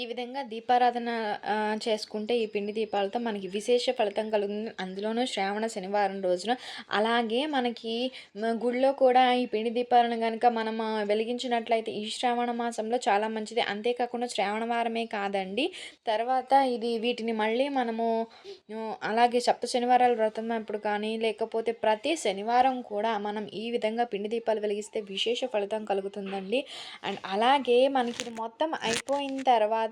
ఈ విధంగా దీపారాధన చేసుకుంటే ఈ పిండి దీపాలతో మనకి విశేష ఫలితం కలుగుతుంది. అందులోనూ శ్రావణ శనివారం రోజున. అలాగే మనకి గుళ్ళో కూడా ఈ పిండి దీపాలను కనుక మనం వెలిగించినట్లయితే ఈ శ్రావణ మాసంలో చాలా మంచిది. అంతేకాకుండా శ్రావణ వారమే కాదండి. తర్వాత ఇది వీటిని మళ్ళీ మనము అలాగే సప్త శనివారాల వ్రతం అప్పుడు కానీ లేకపోతే ప్రతి శనివారం కూడా మనం ఈ విధంగా పిండి దీపాలు వెలిగిస్తే విశేష ఫలితం కలుగుతుందండి. అండ్ అలాగే మనకి ఇది మొత్తం అయిపోయిన తర్వాత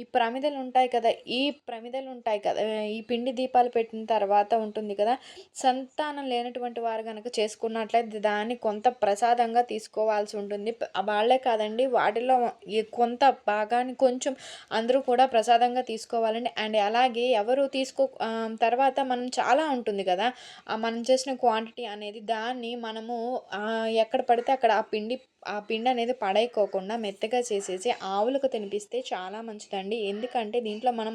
ఈ ప్రమిదలు ఉంటాయి కదా ఈ ప్రమిదలు ఉంటాయి కదా ఈ పిండి దీపాలు పెట్టిన తర్వాత ఉంటుంది కదా సంతానం లేనటువంటి వారు కనుక చేసుకున్నట్లయితే దాన్ని కొంత ప్రసాదంగా తీసుకోవాల్సి ఉంటుంది. వాళ్ళే కాదండి వాటిలో కొంత భాగాన్ని కొంచెం అందరూ కూడా ప్రసాదంగా తీసుకోవాలండి. అండ్ అలాగే ఎవరు తీసుకో తర్వాత మనం చాలా ఉంటుంది కదా మనం చేసిన క్వాంటిటీ అనేది దాన్ని మనము ఎక్కడ పడితే అక్కడ ఆ పిండి ఆ పిండి అనేది పడైకోకుండా మెత్తగా చేసేసి ఆవులకు తినిపిస్తే చాలా మంచిదండి. ఎందుకంటే దీంట్లో మనం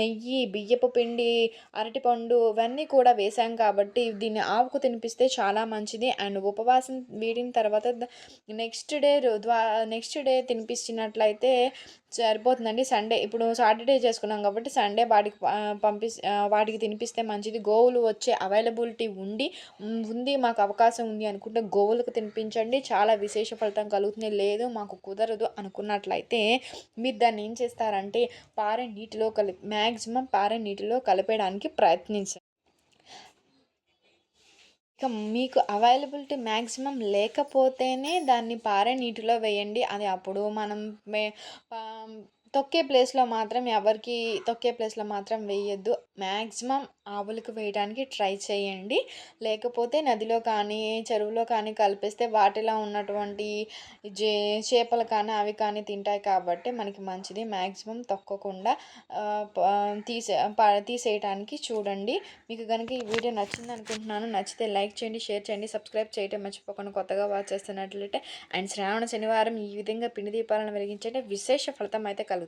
నెయ్యి బియ్యపు పిండి అరటిపండు ఇవన్నీ కూడా వేసాం కాబట్టి దీన్ని ఆవుకు తినిపిస్తే చాలా మంచిది. అండ్ ఉపవాసం వీడిన తర్వాత నెక్స్ట్ డే నెక్స్ట్ డే తినిపించినట్లయితే సరిపోతుందండి. సండే ఇప్పుడు సాటర్డే చేసుకున్నాం కాబట్టి సండే వాటికి పంపి వాటికి తినిపిస్తే మంచిది. గోవులు వచ్చే అవైలబిలిటీ ఉండి ఉంది మాకు అవకాశం ఉంది అనుకుంటే గోవులకు తినిపించండి. చాలా విశేష ఫలితం కలుగుతుంది. లేదు మాకు కుదరదు అనుకున్నట్లయితే మీరు దాన్ని ఏం చేస్తారంటే పారే నీటిలో కలిపి మ్యాక్సిమం పారే నీటిలో కలిపేయడానికి ప్రయత్నించండి. ఇక మీకు అవైలబిలిటీ మ్యాక్సిమం లేకపోతేనే దాన్ని పారే నీటిలో వేయండి. అది అప్పుడు మనం తొక్కే ప్లేస్లో మాత్రం ఎవరికి తొక్కే ప్లేస్లో మాత్రం వేయొద్దు. మ్యాక్సిమం ఆవులకు వేయడానికి ట్రై చేయండి. లేకపోతే నదిలో కానీ చెరువులో కానీ కలిపేస్తే వాటిలో ఉన్నటువంటి జే చేపలు కానీ అవి కానీ తింటాయి కాబట్టి మనకి మంచిది. మ్యాక్సిమం తొక్కకుండా తీసే తీసేయడానికి చూడండి. మీకు కనుక ఈ వీడియో నచ్చింది అనుకుంటున్నాను నచ్చితే లైక్ చేయండి షేర్ చేయండి సబ్స్క్రైబ్ చేయటం మర్చిపోకుండా కొత్తగా వాచ్ చేస్తున్నట్లయితే. అండ్ శ్రావణ శనివారం ఈ విధంగా పిండి దీపాలను వెలిగించండి. విశేష ఫలితం అయితే కలుగుతుంది.